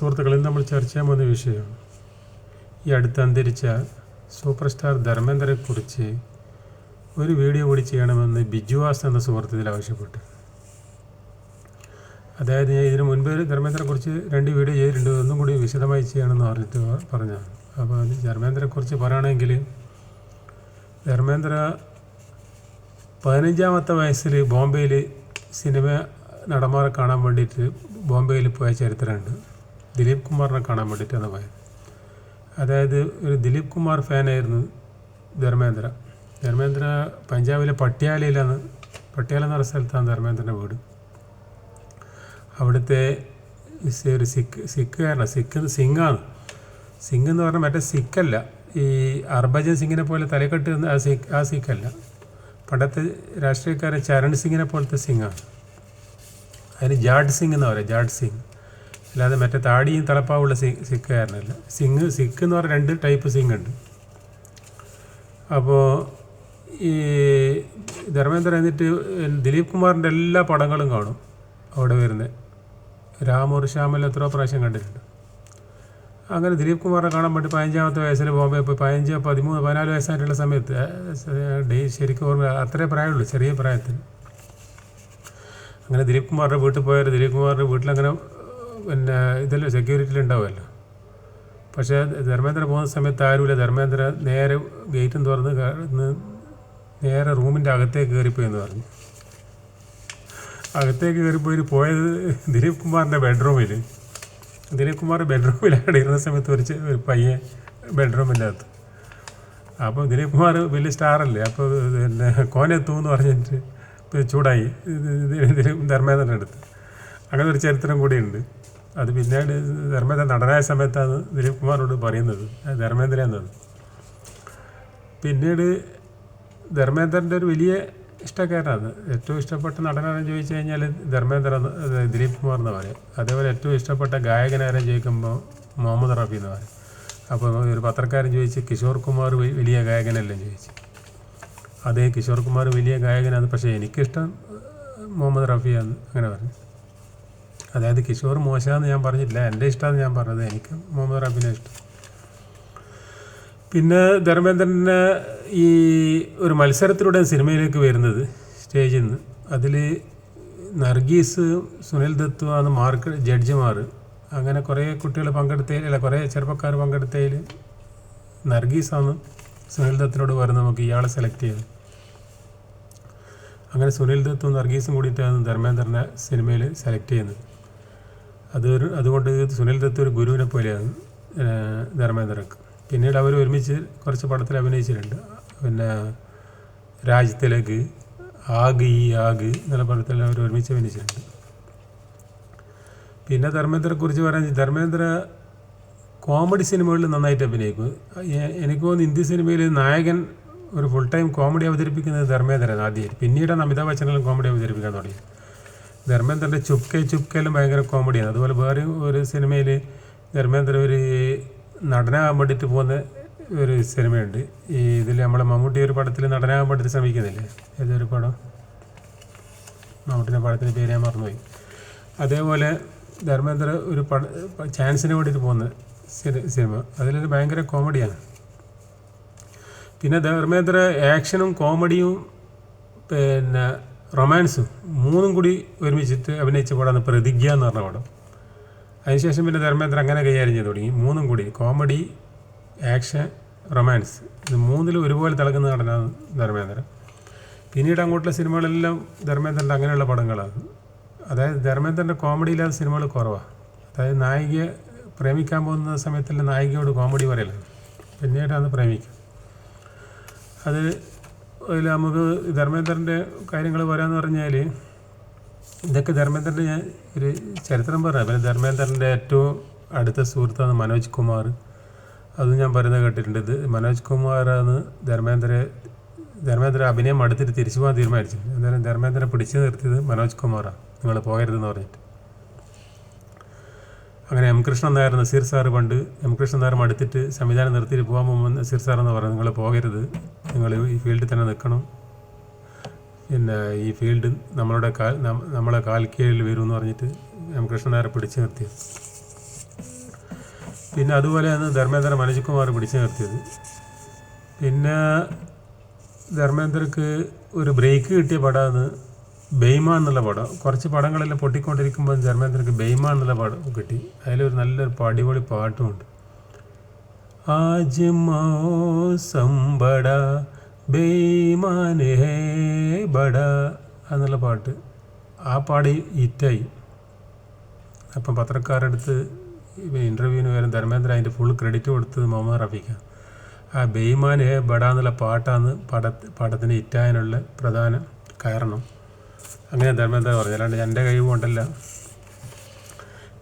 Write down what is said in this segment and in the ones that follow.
സുഹൃത്തുക്കൾ ഇന്ന് നമ്മൾ ചർച്ച ചെയ്യാൻ പോകുന്ന വിഷയം ഈ അടുത്ത് അന്തരിച്ച സൂപ്പർ സ്റ്റാർ ധർമ്മേന്ദ്രയെക്കുറിച്ച് ഒരു വീഡിയോ കൂടി ചെയ്യണമെന്ന് ബിജുവാസ് എന്ന സുഹൃത്ത് ഇതിൽ ആവശ്യപ്പെട്ടു. അതായത് ഞാൻ ഇതിനു മുൻപ് ധർമ്മേന്ദ്രയെക്കുറിച്ച് രണ്ട് വീഡിയോ ചെയ്തിട്ടുണ്ട്. ഒന്നും കൂടി വിശദമായി ചെയ്യണമെന്ന് പറഞ്ഞിട്ട് പറഞ്ഞു അപ്പോൾ അത് ധർമ്മേന്ദ്രയെക്കുറിച്ച് പറയുകയാണെങ്കിൽ ധർമ്മേന്ദ്ര പതിനഞ്ചാമത്തെ വയസ്സിൽ ബോംബെയിൽ സിനിമ നടന്മാരെ കാണാൻ വേണ്ടിയിട്ട് ബോംബെയിൽ പോയ ചരിത്രമുണ്ട്. ദിലീപ് കുമാറിനെ കാണാൻ വേണ്ടിയിട്ടാണ് പോയത്. അതായത് ഒരു ദിലീപ് കുമാർ ഫാനായിരുന്നു ധർമ്മേന്ദ്ര. ധർമ്മേന്ദ്ര പഞ്ചാബിലെ പട്യാലയിലാണ് പട്യാല എന്ന് പറഞ്ഞ സ്ഥലത്താണ് ധർമ്മേന്ദ്രന്റെ വീട്. അവിടുത്തെ ഒരു സിഖ് സിഖുകാരനാണ് സിഖ് സിംഗാണ് സിംഗ് എന്ന് പറഞ്ഞാൽ മറ്റേ സിഖല്ല. ഈ ഹർഭജൻ സിംഗിനെ പോലെ തലക്കെട്ട് ആ സിഖ് ആ സിഖല്ല. പണ്ടത്തെ രാഷ്ട്രീയക്കാരൻ ചരൺ സിംഗിനെ പോലത്തെ സിംഗാണ് അതിന് ജാഡ് സിംഗ് എന്ന് പറയാം ജാഡ് സിംഗ് അല്ലാതെ മറ്റേ താടിയും തലപ്പാവുള്ള സി ആരുന്നില്ല സിങ്ങ് സിക്ക് എന്ന് പറഞ്ഞ രണ്ട് ടൈപ്പ് സിങ് ഉണ്ട്. അപ്പോൾ ഈ ധർമ്മേന്ദ്ര എന്നിട്ട് ദിലീപ് കുമാറിന്റെ എല്ലാ പടങ്ങളും കാണും അവിടെ വരുന്നത് രാമൂർ ശ്യാമൽ എത്രയോ പ്രാവശ്യം കണ്ടിട്ടുണ്ട്. അങ്ങനെ ദിലീപ് കുമാറിനെ കാണാൻ വേണ്ടി പതിനഞ്ചാമത്തെ വയസ്സിൽ ബോംബെ പോയി പതിനഞ്ച് പതിമൂന്ന് പതിനാല് വയസ്സായിട്ടുള്ള സമയത്ത് ഡേ ശരിക്കും ഓർമ്മ അത്രേ പ്രായമുള്ളൂ ചെറിയ പ്രായത്തിൽ. അങ്ങനെ ദിലീപ് കുമാറിന്റെ വീട്ടിൽ പോയാൽ ദിലീപ് കുമാറിന്റെ വീട്ടിലങ്ങനെ പിന്നെ ഇതെല്ലാം സെക്യൂരിറ്റിയിൽ ഉണ്ടാവുമല്ലോ പക്ഷേ ധർമ്മേന്ദ്ര പോകുന്ന സമയത്ത് ആരുമില്ല. ധർമ്മേന്ദ്ര നേരെ ഗേറ്റും തുറന്ന് നേരെ റൂമിന്റെ അകത്തേക്ക് കയറിപ്പോയി എന്ന് പറഞ്ഞു. അകത്തേക്ക് കയറിപ്പോയി പോയത് ദിലീപ് കുമാറിന്റെ ബെഡ്റൂമിൽ ദിലീപ് കുമാർ ബെഡ്റൂമിലാണ് ഇരുന്ന സമയത്ത് ഒരു ഒരു പയ്യെ ബെഡ്റൂമിന്റെ അപ്പോൾ ദിലീപ് കുമാർ വലിയ സ്റ്റാറല്ലേ അപ്പോൾ പിന്നെ കോനെത്തും എന്ന് പറഞ്ഞിട്ട് ചൂടായി. ധർമ്മേന്ദ്രന്റെ അടുത്ത്. അങ്ങനെ ഒരു ചരിത്രം കൂടിയുണ്ട് അത് പിന്നീട് ധർമ്മേന്ദ്ര നടനായ സമയത്താണ് ദിലീപ് കുമാറിനോട് പറയുന്നത് ധർമ്മേന്ദ്ര എന്നത്. പിന്നീട് ധർമ്മേന്ദ്രന്റെ ഒരു വലിയ ഇഷ്ടക്കാരനാണ്. ഏറ്റവും ഇഷ്ടപ്പെട്ട നടനാരെന്ന് ചോദിച്ചു കഴിഞ്ഞാൽ ധർമ്മേന്ദ്ര ദിലീപ് കുമാർ എന്ന് പറയും അതേപോലെ ഏറ്റവും ഇഷ്ടപ്പെട്ട ഗായകനാരെ ചോദിക്കുമ്പോൾ മുഹമ്മദ് റഫി എന്ന് പറയും അപ്പോൾ ഒരു പത്രക്കാരൻ ചോദിച്ച് കിഷോർ കുമാർ വലിയ ഗായകനല്ലേ? ചോദിച്ചു. അതേ കിഷോർ കുമാർ വലിയ ഗായകനാണ്. പക്ഷേ എനിക്കിഷ്ടം മുഹമ്മദ് റഫിയാണ് അങ്ങനെ പറഞ്ഞു. അതായത് കിഷോർ മോശമാണെന്ന് ഞാൻ പറഞ്ഞില്ല എന്റെ ഇഷ്ടമാണ് ഞാൻ പറഞ്ഞത്. എനിക്ക് മുഹമ്മദ് റബിനെ ഇഷ്ടം. പിന്നെ ധർമ്മേന്ദ്രന് ഈ ഒരു മത്സരത്തിലൂടെ സിനിമയിലേക്ക് വരുന്നത് സ്റ്റേജിൽ നിന്ന്. അതിൽ നർഗീസ് സുനിൽ ദത്തു ആണ് മാർക്ക് ജഡ്ജിമാർ. അങ്ങനെ കുറേ കുട്ടികൾ പങ്കെടുത്തതിൽ അല്ല കുറേ ചെറുപ്പക്കാർ പങ്കെടുത്തതിൽ നർഗീസാണ് സുനിൽ ദത്തിനോട് പറഞ്ഞ് നമുക്ക് ഇയാളെ സെലക്ട് ചെയ്ത് അങ്ങനെ സുനിൽ ദത്തും നർഗീസും കൂടിയിട്ടാണ് ധർമ്മേന്ദ്രനെ സിനിമയിൽ സെലക്ട് ചെയ്യുന്നത്. അതൊരു അതുകൊണ്ട് സുനിൽ ദത്ത് ഒരു ഗുരുവിനെ പോലെയാണ് ധർമ്മേന്ദ്രക്ക് പിന്നീട് അവർ ഒരുമിച്ച് കുറച്ച് പടത്തിൽ അഭിനയിച്ചിട്ടുണ്ട്. പിന്നെ രാജ്യത്തിലേക്ക് ആഗ് ഈ ആഗ് എന്നുള്ള പടത്തിൽ അവർ ഒരുമിച്ച് അഭിനയിച്ചിട്ടുണ്ട്. പിന്നെ ധർമ്മേന്ദ്രയെക്കുറിച്ച് പറയാൻ ധർമ്മേന്ദ്ര കോമഡി സിനിമകളിൽ നന്നായിട്ട് അഭിനയിക്കും. എനിക്ക് തോന്നുന്നു ഹിന്ദി സിനിമയിൽ നായകൻ ഒരു ഫുൾ ടൈം കോമഡി അവതരിപ്പിക്കുന്നത് ധർമ്മേന്ദ്രൻ ആദ്യം. പിന്നീടാണ് അമിതാഭ് ബച്ചനെല്ലാം കോമഡി അവതരിപ്പിക്കാൻ തുടങ്ങിയത്. ധർമ്മേന്ദ്രന്റെ ചുപ്കെ ചുപ്കയിലും ഭയങ്കര കോമഡിയാണ് അതുപോലെ വേറെ ഒരു സിനിമയിൽ ധർമ്മേന്ദ്ര ഒരു നടനാകാൻ വേണ്ടിയിട്ട് പോകുന്ന ഒരു സിനിമയുണ്ട് ഈ ഇതിൽ നമ്മളെ മമ്മൂട്ടി ഒരു പടത്തിൽ നടനാകാൻ വേണ്ടിയിട്ട് ശ്രമിക്കുന്നില്ലേ? ഏതൊരു പടം? മമ്മൂട്ടിന്റെ പടത്തിന്റെ പേര് ഞാൻ മറന്നുപോയി. അതേപോലെ ധർമ്മേന്ദ്ര ഒരു പട ചാൻസിന് വേണ്ടിയിട്ട് പോകുന്ന സിനി- സിനിമ അതിലൊരു ഭയങ്കര കോമഡിയാണ് പിന്നെ ധർമ്മേന്ദ്ര ആക്ഷനും കോമഡിയും പിന്നെ റൊമാൻസും മൂന്നും കൂടി ഒരുമിച്ചിട്ട് അഭിനയിച്ച പടമാണ് പ്രതിജ്ഞ എന്ന് പറഞ്ഞ പടം. അതിനുശേഷം പിന്നെ ധർമ്മേന്ദ്ര അങ്ങനെ കൈകാര്യം ചെയ്ത് തുടങ്ങി. മൂന്നും കൂടി കോമഡി ആക്ഷൻ റൊമാൻസ്. ഇത് മൂന്നിലും ഒരുപോലെ തിളക്കുന്ന നടനാണ് ധർമ്മേന്ദ്രൻ. പിന്നീട് അങ്ങോട്ടുള്ള സിനിമകളെല്ലാം ധർമ്മേന്ദ്രന്റെ അങ്ങനെയുള്ള പടങ്ങളാണ്. അതായത് ധർമ്മേന്ദ്രന്റെ കോമഡി ഇല്ലാത്ത സിനിമകൾ കുറവാണ് അതായത് നായികയെ പ്രേമിക്കാൻ പോകുന്ന സമയത്തുള്ള നായികയോട് കോമഡി പറയലാണ്. പിന്നീടാണ് പ്രേമിക്കുക. അത് അതിൽ നമുക്ക് ധർമ്മേന്ദ്രന്റെ കാര്യങ്ങൾ പറയാന്ന് പറഞ്ഞാൽ ഇതൊക്കെ ധർമ്മേന്ദ്രന്റെ ഞാൻ ഒരു ചരിത്രം പറയാം പിന്നെ ധർമ്മേന്ദ്രന്റെ ഏറ്റവും അടുത്ത സുഹൃത്താണ് മനോജ് കുമാർ. അത് ഞാൻ പറയുന്നത് കേട്ടിട്ടുണ്ട്. ഇത് മനോജ് കുമാറാണ് ധർമ്മേന്ദ്ര ധർമ്മേന്ദ്ര അഭിനയം അടുത്തിട്ട് തിരിച്ചു പോകാൻ തീരുമാനിച്ചു എന്തായാലും ധർമ്മേന്ദ്രനെ പിടിച്ചു നിർത്തിയത് മനോജ് കുമാറാണ് നിങ്ങൾ പോകരുതെന്ന് പറഞ്ഞിട്ട്. അങ്ങനെ എം കൃഷ്ണൻ നായർ നസീർ സാറ് പണ്ട് എം കൃഷ്ണൻ നായർ മടുത്തിട്ട് സംവിധാനം നിർത്തിയിട്ട് പോകാൻ പോകുമ്പോൾ നസീർ സാർ എന്ന് പറഞ്ഞു നിങ്ങൾ പോകരുത്. നിങ്ങൾ ഈ ഫീൽഡിൽ തന്നെ നിൽക്കണം. പിന്നെ ഈ ഫീൽഡ് നമ്മളുടെ കാൽ നമ്മളെ കാൽ വരും എന്ന് പറഞ്ഞിട്ട് കൃഷ്ണൻ പിടിച്ചു നിർത്തിയത്. പിന്നെ അതുപോലെയാണ് ധർമ്മേന്ദ്ര മനോജ് കുമാർ പിടിച്ചു നിർത്തിയത്. പിന്നെ ധർമ്മേന്ദ്രക്ക് ഒരു ബ്രേക്ക് കിട്ടിയ പടമാണ് ബെയ്മാൻ എന്നുള്ള പടം. കുറച്ച് പടങ്ങളെല്ലാം പൊട്ടിക്കൊണ്ടിരിക്കുമ്പോൾ ധർമ്മേന്ദ്രക്ക് ബെയ്മാൻ എന്നുള്ള പടം കിട്ടി. അതിലൊരു നല്ലൊരു അടിപൊളി പാട്ടുമുണ്ട്. ആജ് മൗസം ബട ബേമാൻ ഹേ ബട എന്നുള്ള പാട്ട്. ആ പാടി ഹിറ്റായി. അപ്പം പത്രക്കാരടുത്ത് ഇന്റർവ്യൂവിന് വരും ധർമ്മേന്ദ്ര അതിന്റെ ഫുൾ ക്രെഡിറ്റ് കൊടുത്തത് മുഹമ്മദ് റഫീഖാണ് ആ ബെയ്മാൻ ഹേ ബട എന്നുള്ള പാട്ടാണ് പട പടത്തിന് ഹിറ്റായതിനുള്ള പ്രധാന കാരണം. അങ്ങനെ ധർമ്മേന്ദ്ര പറഞ്ഞു. അല്ലാണ്ട് എന്റെ കഴിവ്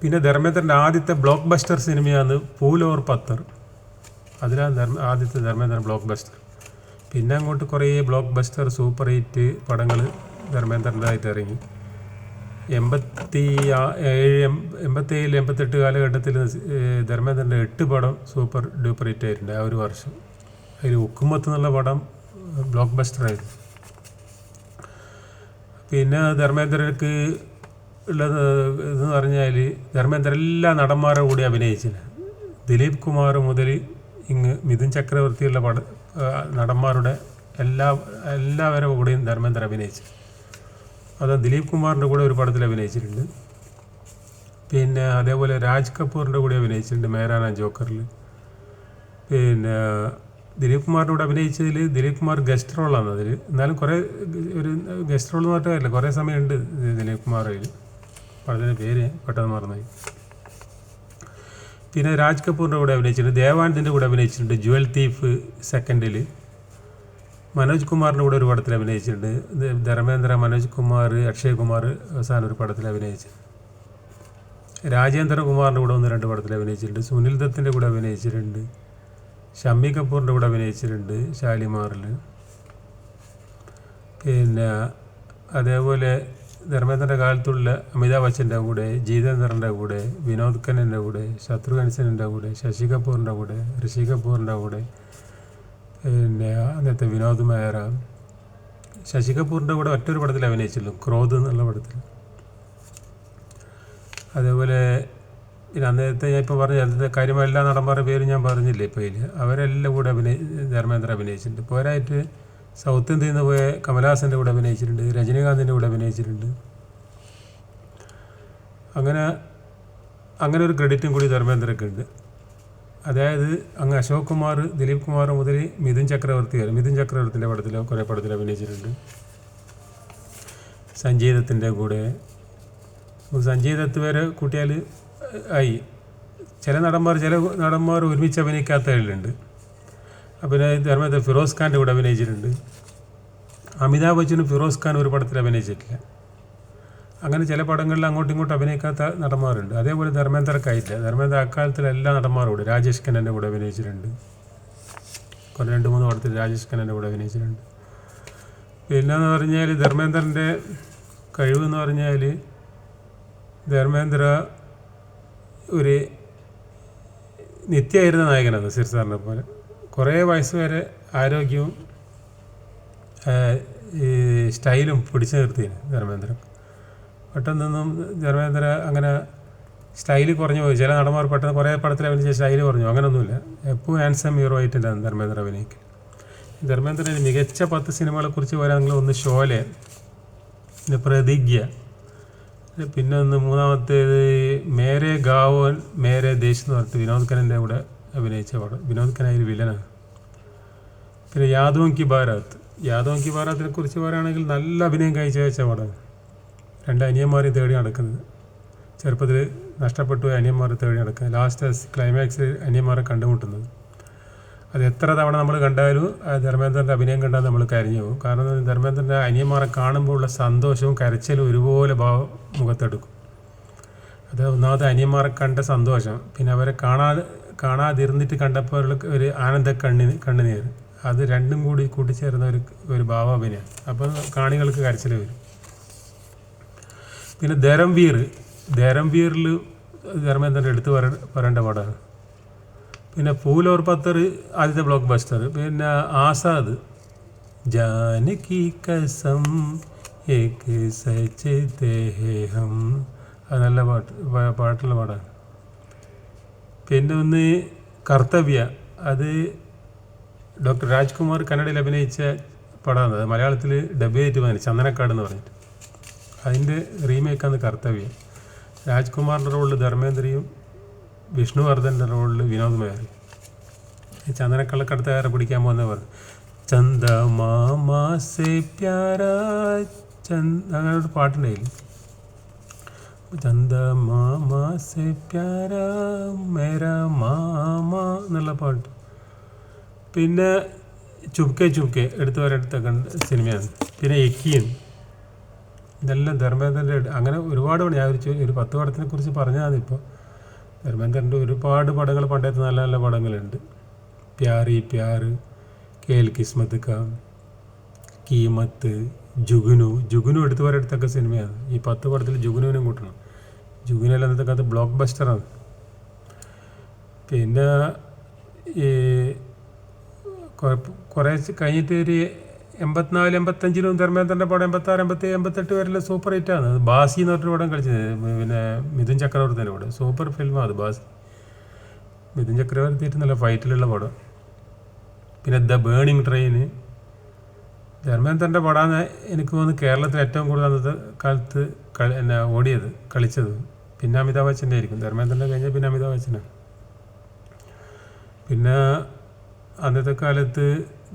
പിന്നെ ധർമ്മേന്ദ്രന്റെ ആദ്യത്തെ ബ്ലോക്ക് ബസ്റ്റർ സിനിമയാണ് പൂലോർ പത്തർ. അതിലാണ് ധർമ്മ ആദ്യത്തെ ധർമ്മേന്ദ്രൻ ബ്ലോക്ക് ബസ്റ്റർ പിന്നെ അങ്ങോട്ട് കുറേ ബ്ലോക്ക് ബസ്റ്റർ സൂപ്പർ ഹിറ്റ് പടങ്ങൾ ധർമ്മേന്ദ്രന്റെതായിട്ട് ഇറങ്ങി. എൺപത്തി ഏഴ് എം- എൺപത്തേഴിൽ എൺപത്തെട്ട് കാലഘട്ടത്തിൽ ധർമ്മേന്ദ്രന്റെ എട്ട് പടം സൂപ്പർ ഡ്യൂപ്പർ ഹിറ്റ് ആയിട്ടുണ്ട് ആ ഒരു വർഷം. അതിൽ ഉക്കുമത്ത് എന്നുള്ള പടം ബ്ലോക്ക് ബസ്റ്റർ ആയിരുന്നു. പിന്നെ ധർമ്മേന്ദ്രക്ക് ഉള്ളത് ഇതെന്ന് പറഞ്ഞാൽ ധർമ്മേന്ദ്രൻ എല്ലാ നടന്മാരുടെ കൂടി അഭിനയിച്ചിന് ദിലീപ് കുമാർ മുതൽ ഇങ്ങ് മിഥുൻ ചക്രവർത്തിയുള്ള പട നടന്മാരുടെ എല്ലാ എല്ലാവരുടെ കൂടെയും ധർമ്മേന്ദ്രൻ അഭിനയിച്ചു. അത് ദിലീപ് കുമാറിന്റെ കൂടെ ഒരു പടത്തിൽ അഭിനയിച്ചിട്ടുണ്ട്. പിന്നെ അതേപോലെ രാജ് കപൂറിന്റെ കൂടെ അഭിനയിച്ചിട്ടുണ്ട് മേരാന ജോക്കറിൽ. പിന്നെ ദിലീപ് കുമാറിന്റെ കൂടെ അഭിനയിച്ചതിൽ ദിലീപ് കുമാർ ഗസ്റ്റ് റോളാണ് അതിൽ. എന്നാലും കുറേ ഒരു ഗസ്റ്റ് റോൾ എന്ന് പറഞ്ഞാൽ കുറേ സമയമുണ്ട് ദിലീപ് കുമാറിൽ. പടത്തിന്റെ പേര് പെട്ടെന്ന് മറന്നുപോയി. പിന്നെ രാജ് കപൂറിന്റെ കൂടെ അഭിനയിച്ചിട്ടുണ്ട് ദേവാനന്ദിന്റെ കൂടെ അഭിനയിച്ചിട്ടുണ്ട് ജുവൽ തീഫ് സെക്കൻഡിൽ മനോജ് കുമാറിന്റെ കൂടെ ഒരു പടത്തിൽ അഭിനയിച്ചിട്ടുണ്ട് ധർമ്മേന്ദ്ര മനോജ് കുമാർ അക്ഷയ് കുമാർ അവസാനം ഒരു പടത്തിൽ അഭിനയിച്ചു. രാജേന്ദ്ര കുമാറിന്റെ കൂടെ ഒന്ന് രണ്ട് പടത്തിൽ അഭിനയിച്ചിട്ടുണ്ട് സുനിൽ ദത്തിന്റെ കൂടെ അഭിനയിച്ചിട്ടുണ്ട് ഷമ്മി കപൂറിന്റെ കൂടെ അഭിനയിച്ചിട്ടുണ്ട് ഷാലിമാറിൽ പിന്നെ അതേപോലെ ധർമ്മേന്ദ്രന്റെ കാലത്തുള്ള അമിതാഭ് ബച്ചന്റെ കൂടെ ജീതേന്ദ്രന്റെ കൂടെ വിനോദ് ഖന്നന്റെ കൂടെ ശത്രുഘ്ൻ സിന്റെ കൂടെ ശശി കപൂറിന്റെ കൂടെ ഋഷി കപൂറിന്റെ കൂടെ പിന്നെ അന്നത്തെ വിനോദ് മേഹറ ശശി കപൂറിന്റെ കൂടെ ഒറ്റൊരു പടത്തിൽ അഭിനയിച്ചുള്ളൂ ക്രോധ് എന്നുള്ള പടത്തിൽ അതേപോലെ പിന്നെ അന്നത്തെ ഞാൻ ഇപ്പോൾ പറഞ്ഞ അന്നത്തെ കാര്യമായ എല്ലാ നടന്മാരുടെ പേര് ഞാൻ പറഞ്ഞില്ലേ ഇപ്പോൾ അവരെല്ലാം കൂടെ അഭിനയി ധർമ്മേന്ദ്ര അഭിനയിച്ചിട്ടുണ്ട്. പോരായിട്ട് സൗത്ത് ഇന്ത്യയിൽ നിന്ന് പോയ കമലഹാസന്റെ കൂടെ അഭിനയിച്ചിട്ടുണ്ട് രജനീകാന്തിന്റെ കൂടെ അഭിനയിച്ചിട്ടുണ്ട്. അങ്ങനെ അങ്ങനെ ഒരു ക്രെഡിറ്റും കൂടി ധർമ്മേന്ദ്രക്ക് ഉണ്ട്. അതായത് അങ്ങ് അശോക് കുമാർ ദിലീപ് കുമാർ മുതൽ മിഥുൻ ചക്രവർത്തി വരെ മിഥുൻ ചക്രവർത്തിന്റെ പടത്തിൽ കുറേ പടത്തിൽ അഭിനയിച്ചിട്ടുണ്ട്. സഞ്ജീതത്തിന്റെ കൂടെ. ദത്ത് വരെ കൂട്ടിയാൽ ആയി. ചില നടന്മാർ ചില നടന്മാർ ഒരുമിച്ച് അഭിനയിക്കാത്തവരുണ്ട് ധർമ്മേന്ദ്ര ഫിറോസ് ഖാന്റെ കൂടെ അഭിനയിച്ചിട്ടുണ്ട്. അമിതാഭ് ബച്ചനും ഫിറോസ് ഖാൻ ഒരു പടത്തിൽ അഭിനയിച്ചിട്ടില്ല. അങ്ങനെ ചില പടങ്ങളിൽ അങ്ങോട്ടും ഇങ്ങോട്ടും അഭിനയിക്കാത്ത നടന്മാരുണ്ട്. അതേപോലെ ധർമ്മേന്ദ്രക്കായില്ല ധർമ്മേന്ദ്ര അക്കാലത്തിൽ എല്ലാ നടന്മാരും കൂടെ രാജേഷ് ഖന്നന്റെ കൂടെ അഭിനയിച്ചിട്ടുണ്ട്. കുറേ രണ്ട് മൂന്ന് പടത്തിൽ രാജേഷ് ഖന്നന്റെ കൂടെ അഭിനയിച്ചിട്ടുണ്ട്. പിന്നെന്ന് പറഞ്ഞാൽ ധർമ്മേന്ദ്രന്റെ കഴിവെന്ന് പറഞ്ഞാൽ ധർമ്മേന്ദ്ര ഒരു നിത്യമായിരുന്ന നായകനാണ് സിർ സാറിനെ പോലെ. കുറേ വയസ്സ് വരെ ആരോഗ്യവും ഈ സ്റ്റൈലും പിടിച്ചു നിർത്തിയിരുന്നു ധർമ്മേന്ദ്രൻ. പെട്ടെന്നൊന്നും ധർമ്മേന്ദ്ര അങ്ങനെ സ്റ്റൈൽ കുറഞ്ഞു പോയി. ചില നടന്മാർ പെട്ടെന്ന് കുറേ പടത്തിൽ അഭിനയിച്ച സ്റ്റൈൽ കുറഞ്ഞു അങ്ങനെയൊന്നുമില്ല എപ്പോഴും ആൻസം ഹീറോ ആയിട്ടാണ് ധർമ്മേന്ദ്ര അഭിനയിക്ക് ധർമ്മേന്ദ്രന്റെ മികച്ച പത്ത് സിനിമകളെ കുറിച്ച് പറയുകയാണെങ്കിൽ ഒന്ന് ഷോലെ പിന്നെ പ്രതിജ്ഞ പിന്നെ ഒന്ന് മൂന്നാമത്തേത് മേരെ ഗാവോൻ മേരെ ദേശ് എന്ന് പറഞ്ഞിട്ട് വിനോദ് ഖന്നന്റെ കൂടെ അഭിനയിച്ച പടം. വിനോദ് ഖനായി വില്ലനാണ്. പിന്നെ യാദവും കി ബാരാത്ത് യാദവും കി ബാരാത്തിനെ കുറിച്ച് പറയുകയാണെങ്കിൽ നല്ല അഭിനയം കാഴ്ച വെച്ച പടമാണ് രണ്ട് അനിയന്മാരെ തേടി നടക്കുന്നത്. ചെറുപ്പത്തിൽ നഷ്ടപ്പെട്ടു അനിയന്മാരെ തേടി നടക്കുന്നത്. ലാസ്റ്റ് ക്ലൈമാക്സിൽ അനിയന്മാരെ കണ്ടുമുട്ടുന്നത്. അത് എത്ര തവണ നമ്മൾ കണ്ടാലും ധർമ്മേന്ദ്രന്റെ അഭിനയം കണ്ടാൽ നമ്മൾ കരഞ്ഞു പോകും. കാരണം ധർമ്മേന്ദ്രന്റെ അനിയന്മാരെ കാണുമ്പോൾ ഉള്ള സന്തോഷവും കരച്ചിലും ഒരുപോലെ ഭാവം മുഖത്തെടുക്കും. അത് ഒന്നാമത് അനിയന്മാരെ കണ്ട സന്തോഷം. പിന്നെ അവരെ കാണാതെ കാണാതിരുന്നിട്ട് കണ്ടപ്പോൾ ഒരു ആനന്ദ കണ്ണിന് കണ്ണുനീർ അത് രണ്ടും കൂടി കൂട്ടിച്ചേർന്ന ഒരു ഒരു ഭാവാഭിനയം അപ്പോൾ കാണികൾക്ക് കരച്ചിൽ വരും. പിന്നെ ധരംവീർ. ധരംവീറിൽ ധർമ്മേന്ദ്രന്റെ എടുത്ത് പറ പറയേണ്ട പടമാണ് പിന്നെ പൂലോർ പത്തർ ആദ്യത്തെ ബ്ലോക്ക് ബസ്റ്റർ പിന്നെ ആസാദ്. ജാനകി കസം ഏക് സച്ച് അത് നല്ല പാട്ട് പാട്ടുള്ള പാടാണ്. പിന്നെ ഒന്ന് കർത്തവ്യ. അത് ഡോക്ടർ രാജ്കുമാർ കന്നഡയിൽ അഭിനയിച്ച പടമാണ്. അത് മലയാളത്തിൽ ഡബ് ചെയ്തിട്ട് വന്നു ചന്ദനക്കാട് എന്ന് പറഞ്ഞിട്ട്. അതിന്റെ റീമേക്കാണ് കർത്തവ്യം. രാജ്കുമാറിന്റെ റോളിൽ ധർമ്മേന്ദ്രയും വിഷ്ണുവർദ്ധന്റെ റോളിൽ വിനോദ് മേഹറി. ഈ ചന്ദനക്കള്ളക്കടത്തുകാരെ പിടിക്കാൻ പോകുന്ന പറഞ്ഞു ചന്ദ മാമാസെ പ്യാര ചന്ദ അങ്ങനെ ഒരു പാട്ടുണ്ടായില്ല? ചന്ദ മാമാസെ പ്യാര മേര മാമ എന്നുള്ള പാട്ട്. പിന്നെ ചുപ്കെ ചുപ്കെ എടുത്തു വരെടുത്ത കണ്ട സിനിമയാണ്. പിന്നെ എക്കിയൻ ഇതെല്ലാം ധർമ്മേന്ദ്രന്റെ അങ്ങനെ ഒരുപാട് പണി ഞാൻ ഒരു പത്ത് പടത്തിനെ കുറിച്ച് പറഞ്ഞാൽ മതി ഇപ്പോൾ. ധർമ്മേന്ദ്രന്റെ ഒരുപാട് പടങ്ങൾ പണ്ടത്തെ നല്ല നല്ല പടങ്ങളുണ്ട്. പ്യാറി പ്യാർ കേൽ കിസ്മത്ത് കാ കീമത്ത് ജുഗുനു ജുഗുനു എടുത്തു വരെടുത്തൊക്കെ സിനിമയാണ്. ഈ പത്ത് പടത്തിൽ ജുഗുനുവിനും കൂട്ടണം. ജുഗുനെല്ലാം അന്നത്തെ കാലത്ത് ബ്ലോക്ക് ബസ്റ്ററാണ് പിന്നെ ഈ കുറേ കഴിഞ്ഞിട്ട് ഒരു എൺപത്തിനാല് എൺപത്തഞ്ചിലും ധർമ്മേന്ദ്രന്റെ പടം എൺപത്താറ് എൺപത്തി എൺപത്തെട്ട് വരെയുള്ള സൂപ്പർ ഹിറ്റാണ് അത് ബാസി എന്ന് പറഞ്ഞൊരു പടം കളിച്ചത്. പിന്നെ മിഥുൻ ചക്രവർത്തിന്റെ പടം. സൂപ്പർ ഫിലിമാണ് അത് ബാസി. മിഥുൻ ചക്രവർത്തിയിട്ട് നല്ല ഫൈറ്റിലുള്ള പടം. പിന്നെ ദ ബേണിംഗ് ട്രെയിന്. ധർമ്മേന്ദ്രന്റെ പടമാണ് എനിക്ക് തോന്നുന്നു കേരളത്തിൽ ഏറ്റവും കൂടുതൽ അന്നത്തെ കാലത്ത് കളി ഓടിയത് കളിച്ചത്. പിന്നെ അമിതാഭ് ബച്ചന്റെ ആയിരിക്കും. ധർമ്മേന്ദ്രന്റെ കഴിഞ്ഞാൽ പിന്നെ അമിതാഭ് ബച്ചനാണ് പിന്നെ അന്നത്തെ കാലത്ത്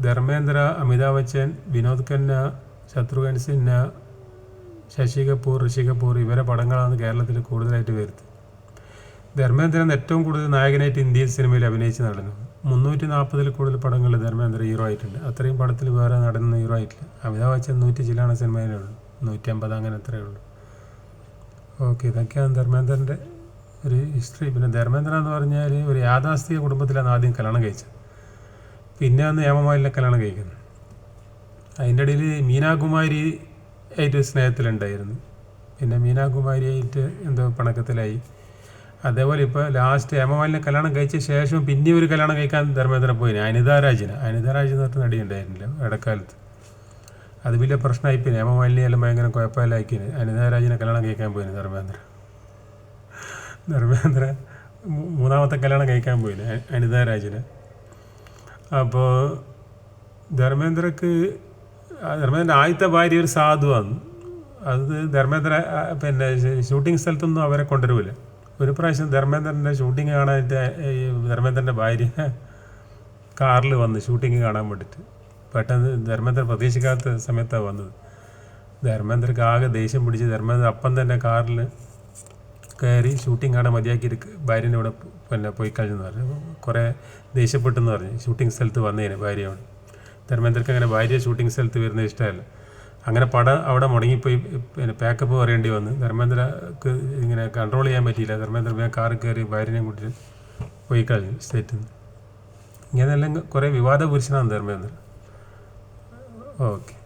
ധർമ്മേന്ദ്ര അമിതാഭ് ബച്ചൻ വിനോദ് ഖന്ന ശത്രുഘ്ൻ സിൻഹ ശശി കപൂർ ഋഷി കപൂർ ഇവരെ പടങ്ങളാണ് കേരളത്തിൽ കൂടുതലായിട്ട് വരുന്നത്. ധർമ്മേന്ദ്രൻ ഏറ്റവും കൂടുതൽ നായകനായിട്ട് ഇന്ത്യൻ സിനിമയിൽ അഭിനയിച്ച നടന്നു. മുന്നൂറ്റി നാൽപ്പതിൽ കൂടുതൽ പടങ്ങളിൽ ധർമ്മേന്ദ്ര ഹീറോ ആയിട്ടുണ്ട്. അത്രയും പടത്തിൽ വേറെ നടന്ന ഹീറോ ആയിട്ടില്ല. അമിതാഭ് ബച്ചൻ നൂറ്റി ചില്ലാണ് സിനിമയിലുള്ളൂ നൂറ്റി അമ്പത് അങ്ങനെ അത്രയേ ഉള്ളൂ. ഓക്കെ ഇതൊക്കെയാണ് ധർമ്മേന്ദ്രന്റെ ഒരു ഹിസ്റ്ററി പിന്നെ ധർമ്മേന്ദ്ര എന്ന് പറഞ്ഞാൽ ഒരു യാഥാസ്ഥിക കുടുംബത്തിലാണ് ആദ്യം കല്യാണം കഴിച്ചത്. പിന്നെ അന്ന് ഹേമമാലിനെ കല്യാണം കഴിക്കുന്നത് അതിന്റെ ഇടയിൽ മീനാകുമാരി ആയിട്ട് സ്നേഹത്തിലുണ്ടായിരുന്നു. പിന്നെ മീനാകുമാരി ആയിട്ട് എന്തോ പണക്കത്തിലായി. അതേപോലെ ഇപ്പോൾ ലാസ്റ്റ് ഹേമമാലിനെ കല്യാണം കഴിച്ച ശേഷം പിന്നെ ഒരു കല്യാണം കഴിക്കാൻ ധർമ്മേന്ദ്രൻ പോയി അനിതാരാജിന് അനിതാരാജ് എന്ന് പറഞ്ഞ നടി ഉണ്ടായിരുന്നില്ല ഇടക്കാലത്ത്. അത് വലിയ പ്രശ്നമായി പിന്നെ ഹേമമാലിനെ എല്ലാം ഭയങ്കര കുഴപ്പമില്ലാക്കി അനിതാരാജിനെ കല്യാണം കഴിക്കാൻ പോയിന് ധർമ്മേന്ദ്ര. ധർമ്മേന്ദ്ര മൂന്നാമത്തെ കല്യാണം കഴിക്കാൻ പോയിന് അനിതാരാജിന് അപ്പോൾ ധർമ്മേന്ദ്രക്ക് ധർമ്മേന്ദ്ര ആദ്യത്തെ ഭാര്യ ഒരു സാധുവാണ്. അത് ധർമ്മേന്ദ്ര പിന്നെ ഷൂട്ടിംഗ് സ്ഥലത്തൊന്നും അവരെ കൊണ്ടുവരില്ല ഒരു പ്രാവശ്യം ധർമ്മേന്ദ്രന്റെ ഷൂട്ടിംഗ് കാണാനായിട്ട് ധർമ്മേന്ദ്രന്റെ ഭാര്യ കാറിൽ വന്ന് ഷൂട്ടിംഗ് കാണാൻ വേണ്ടിയിട്ട്. പെട്ടെന്ന് ധർമ്മേന്ദ്ര പ്രതീക്ഷിക്കാത്ത സമയത്താണ് വന്നത്. ധർമ്മേന്ദ്രക്ക് ആകെ ദേഷ്യം പിടിച്ച് ധർമ്മേന്ദ്ര അപ്പം തന്നെ കാറിൽ കയറി ഷൂട്ടിംഗ് കാണാൻ മതിയാക്കി ഭാര്യനെ ഇവിടെ പിന്നെ പോയി കഴിഞ്ഞെന്ന് പറഞ്ഞു. കുറേ ദേഷ്യപ്പെട്ടെന്ന് പറഞ്ഞു. ഷൂട്ടിംഗ് സ്ഥലത്ത് വന്നതിന് ഭാര്യയോട്. ധർമ്മേന്ദ്രക്ക് അങ്ങനെ ഭാര്യ ഷൂട്ടിംഗ് സ്ഥലത്ത് വരുന്നത് ഇഷ്ടമല്ല. അങ്ങനെ പടം അവിടെ മുടങ്ങിപ്പോയി പിന്നെ പാക്കപ്പ് പറയേണ്ടി വന്നു. ധർമ്മേന്ദ്രക്ക് ഇങ്ങനെ കൺട്രോൾ ചെയ്യാൻ പറ്റിയില്ല. ധർമ്മേന്ദ്ര വേഗം കാറിൽ കയറി ഭാര്യനെയും കൂട്ടി പോയി കഴിഞ്ഞു. സ്റ്റേറ്റിൽ നിന്ന് ഇങ്ങനെയെല്ലാം കുറേ വിവാദ പുരുഷനാണ് ധർമ്മേന്ദ്ര. ഓക്കെ